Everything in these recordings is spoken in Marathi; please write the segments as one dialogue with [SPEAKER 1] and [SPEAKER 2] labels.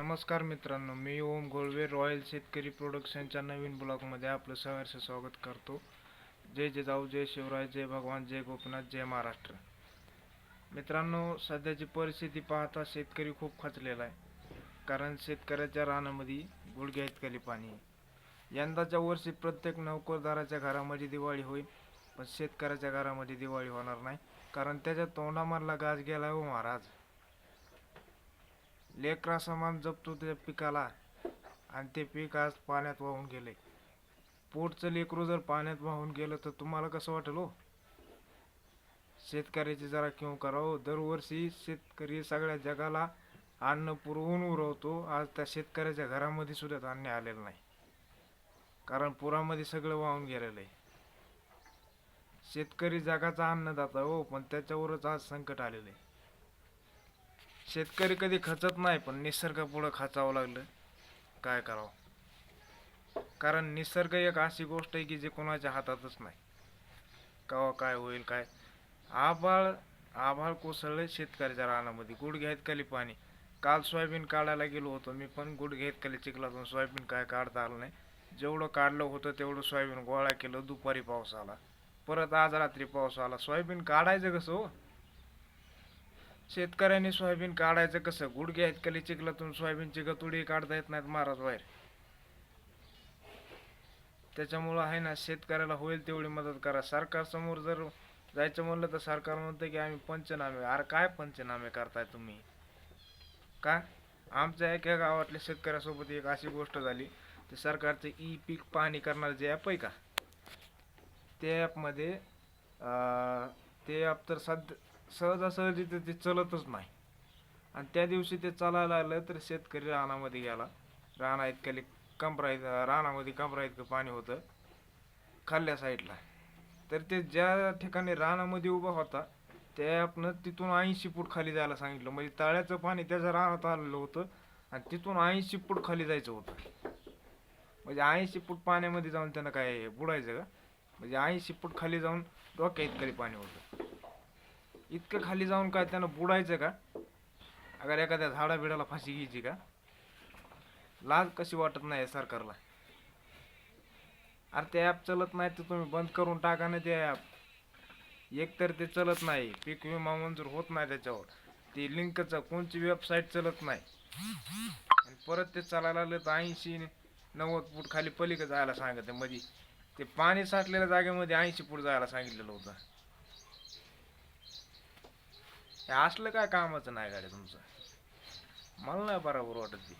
[SPEAKER 1] नमस्कार मित्रांनो मी ओम गोळवे रॉयल शेतकरी प्रोडक्शनच्या नवीन ब्लॉगमध्ये आपलं सहर्ष स्वागत करतो. जय जिजाऊ जय शिवराय जय भगवान जय गोपीनाथ जय महाराष्ट्र. मित्रांनो सध्याची परिस्थिती पाहता शेतकरी खूप खचलेला आहे. कारण शेतकऱ्याच्या रानामध्ये गुडघ्या इतकली पाणी. आहे यंदाच्या वर्षी प्रत्येक नोकरदाराच्या घरामध्ये दिवाळी होईल पण शेतकऱ्याच्या घरामध्ये दिवाळी होणार नाही. कारण त्याच्या तोंडामधला गाज गेला हो महाराज. लेकरा समान जपतो त्या पिकाला. आणि ते पीक आज पाण्यात वाहून गेले. पोटचं लेकरू जर पाण्यात वाहून गेलं तर तुम्हाला कसं वाटेल हो? शेतकऱ्याची जरा किंवा करावं. दरवर्षी शेतकरी सगळ्या जगाला अन्न पुरवून उरवतो. आज त्या शेतकऱ्याच्या घरामध्ये सुद्धा धान्य आलेलं नाही. कारण पुरामध्ये सगळं वाहून गेलेलं आहे. शेतकरी जगाचा अन्नदाता हो पण त्याच्यावरच आज संकट आलेलं आहे. शेतकरी कधी खचत नाही पण निसर्गापुढं खचावं लागलं. काय करावं? कारण निसर्ग एक अशी गोष्ट आहे की जे कोणाच्या हातातच नाही. केव्हा काय होईल काय? आभाळ आभाळ कोसळलं शेतकऱ्याच्या रानामध्ये. गुड घ्यायत खाली पाणी. काल सोयाबीन काढायला गेलो होतो मी पण गुड घेत खाली चिखलातून सोयाबीन काय काढता आलं नाही. जेवढं काढलं होतं तेवढं सोयाबीन गोळा केलं. दुपारी पाऊस आला. परत आज रात्री पाऊस आला. सोयाबीन काढायचं कसं हो? शेतकऱ्यांनी सोयाबीन काढायचं कसं? गुडघ्या कली चिखलातून सोयाबीनची गतुडी काढता येत नाहीत महाराज बाहेर. त्याच्यामुळं आहे ना शेतकऱ्याला होईल तेवढी मदत करा. सरकारसमोर जर जायचं म्हणलं तर सरकार म्हणतं की आम्ही पंचनामे अरे काय पंचनामे करताय तुम्ही? का? आमच्या एका गावातल्या शेतकऱ्यासोबत एक अशी गोष्ट झाली. ते सरकारचे ई पीक पाहणी करणारं जे ॲप आहे का? ते ॲपमध्ये ते ॲप तर सध्या सहजासहजी तर ते चलतच नाही. आणि त्या दिवशी ते चालायला आलं तर शेतकरी रानामध्ये गेला. राणा इतक्याली कमरा रानामध्ये कमरा इतकं पाणी होतं. खाल्ल्या साईडला. तर ते ज्या ठिकाणी रानामध्ये उभा होता त्या आपण तिथून ऐंशी फूट खाली जायला सांगितलं. म्हणजे तळ्याचं पाणी त्याच्या रानात आलेलं होतं आणि तिथून ऐंशी फूट खाली जायचं होतं. म्हणजे ऐंशी फूट पाण्यामध्ये जाऊन त्यांना काय बुडायचं का? म्हणजे ऐंशी फूट खाली जाऊन डोक्या इतकरी पाणी होतं. इतकं खाली जाऊन काय त्यानं बुडायचं का? अगर एखाद्या झाडा बिडाला फाशी घ्यायची का? लाज कशी वाटत नाही सरकारला? अरे ते ॲप चलत नाही तर तुम्ही बंद करून टाका ना ते ॲप एकतर ते चलत नाही पीक विमा मंजूर होत नाही त्याच्यावर. ती लिंकचं कोणची वेबसाईट चलत नाही. आणि परत ते चालायला लागलं तर ऐंशी नव्वद फूट खाली पलीकडे जायला सांगते मध्ये ते पाणी साठलेल्या जागेमध्ये ऐंशी फूट जायला सांगितलेलं होतं. हे असलं काय कामाचं नाही गाडी तुमचं? मला नाही बरोबर वाटत ते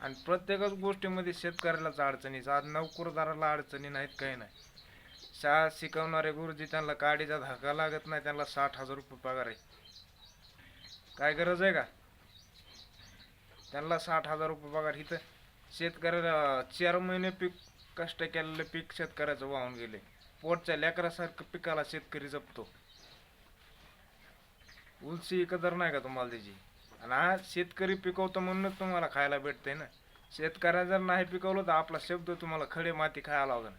[SPEAKER 1] आणि प्रत्येकच गोष्टीमध्ये शेतकऱ्यालाच अडचणीच आज नोकरदाराला अडचणी नाहीत काही नाही. शाळा शिकवणारे गुरुजी त्यांना काडीचा धक्का लागत नाही त्यांना साठ हजार रुपये पगार आहे. काय गरज आहे का? त्यांना साठ हजार रुपये पगार. इथं शेतकऱ्याला चार महिने पीक कष्ट केलेलं पीक शेतकऱ्याचं वाहून गेले. पोटच्या लेकरासारखं पिकाला शेतकरी जपतो. उलसी कदर नाही का तुम्हाला त्याची? आणि आज शेतकरी पिकवतो म्हणूनच तुम्हाला खायला भेटते ना. शेतकऱ्या जर नाही पिकवलं तर आपला शब्द तुम्हाला खडे माती खायला लागेल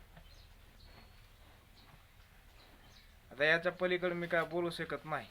[SPEAKER 1] आता याच्या पलीकडे मी काय बोलू शकत नाही.